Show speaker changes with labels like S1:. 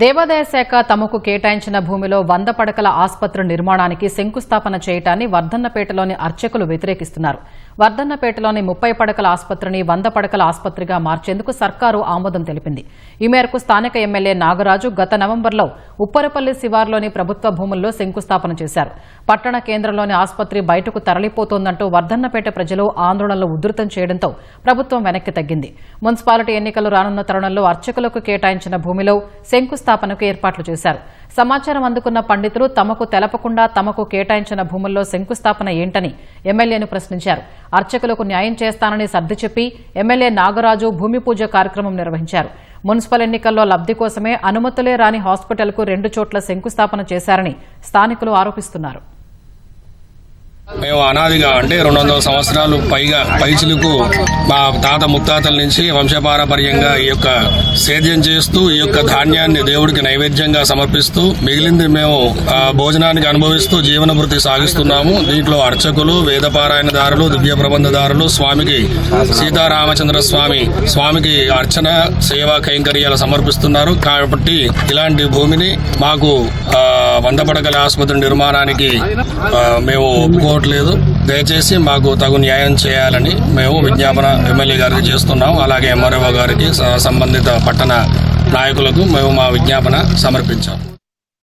S1: దేవాదాయ శాఖ తమకు కేటాయించిన భూమిలో వంద పడకల ఆసుపత్రి నిర్మాణానికి శంకుస్థాపన చేయటాన్ని వర్ధన్నపేటలోని అర్చకులు వ్యతిరేకిస్తున్నారు. వర్ధన్నపేటలోని ముప్పై పడకల ఆసుపత్రిని వంద పడకల ఆసుపత్రిగా మార్చేందుకు సర్కారు ఆమోదం తెలిపింది. ఈ మేరకు స్థానిక ఎమ్మెల్యే నాగరాజు గత నవంబర్లో ఉప్పరపల్లి శివార్లోని ప్రభుత్వ భూముల్లో శంకుస్థాపన చేశారు. పట్టణ కేంద్రంలోని ఆసుపత్రి బయటకు తరలిపోతోందంటూ వర్ధన్నపేట ప్రజలు ఆందోళనలు ఉధృతం చేయడంతో ప్రభుత్వం వెనక్కి తగ్గింది. మున్సిపాలిటీ ఎన్నికలు రానున్న తరుణంలో అర్చకులకు కేటాయించిన భూమిలో శంకుస్థాపనకు ఏర్పాట్లు చేశారు. సమాచారం అందుకున్న పండితులు తమకు తెలపకుండా తమకు కేటాయించిన భూముల్లో శంకుస్థాపన ఏంటని ఎమ్మెల్యేను ప్రశ్నించారు. అర్చకులకు న్యాయం చేస్తానని సర్ది చెప్పి ఎమ్మెల్యే నాగరాజు భూమి పూజ కార్యక్రమం నిర్వహించారు. మున్సిపల్ ఎన్నికల్లో లబ్ది కోసమే అనుమతులే రాని హాస్పిటల్కు రెండు చోట్ల శంకుస్థాపన చేశారని స్థానికులు ఆరోపిస్తున్నారు.
S2: మేము అనాదిగా అంటే రెండు వందల సంవత్సరాలు పైగా పైచిలకు మా తాత ముత్తాతల నుంచి వంశపారపర్యంగా ఈ యొక్క సేద్యం చేస్తూ ఈ యొక్క ధాన్యాన్ని దేవుడికి నైవేద్యంగా సమర్పిస్తూ మిగిలింది మేము భోజనానికి అనుభవిస్తూ జీవన వృత్తి సాగిస్తున్నాము. దీంట్లో అర్చకులు వేదపారాయణదారులు దివ్య ప్రబంధదారులు స్వామికి సీతారామచంద్ర స్వామి స్వామికి అర్చన సేవా కైంకర్యాలు సమర్పిస్తున్నారు. కాబట్టి ఇలాంటి భూమిని మాకు వందపడగల వంద పడకల ఆసుపత్రి నిర్మాణానికి మేము మేము రావట్లేదు. దయచేసి మాకు తగు న్యాయం చేయాలని మేము విజ్ఞాపన ఎమ్మెల్యే గారికి చేస్తున్నాం. అలాగే ఎంఆర్ఓ గారికి సంబంధిత పట్టణ నాయకులకు మేము మా విజ్ఞాపన సమర్పించాం.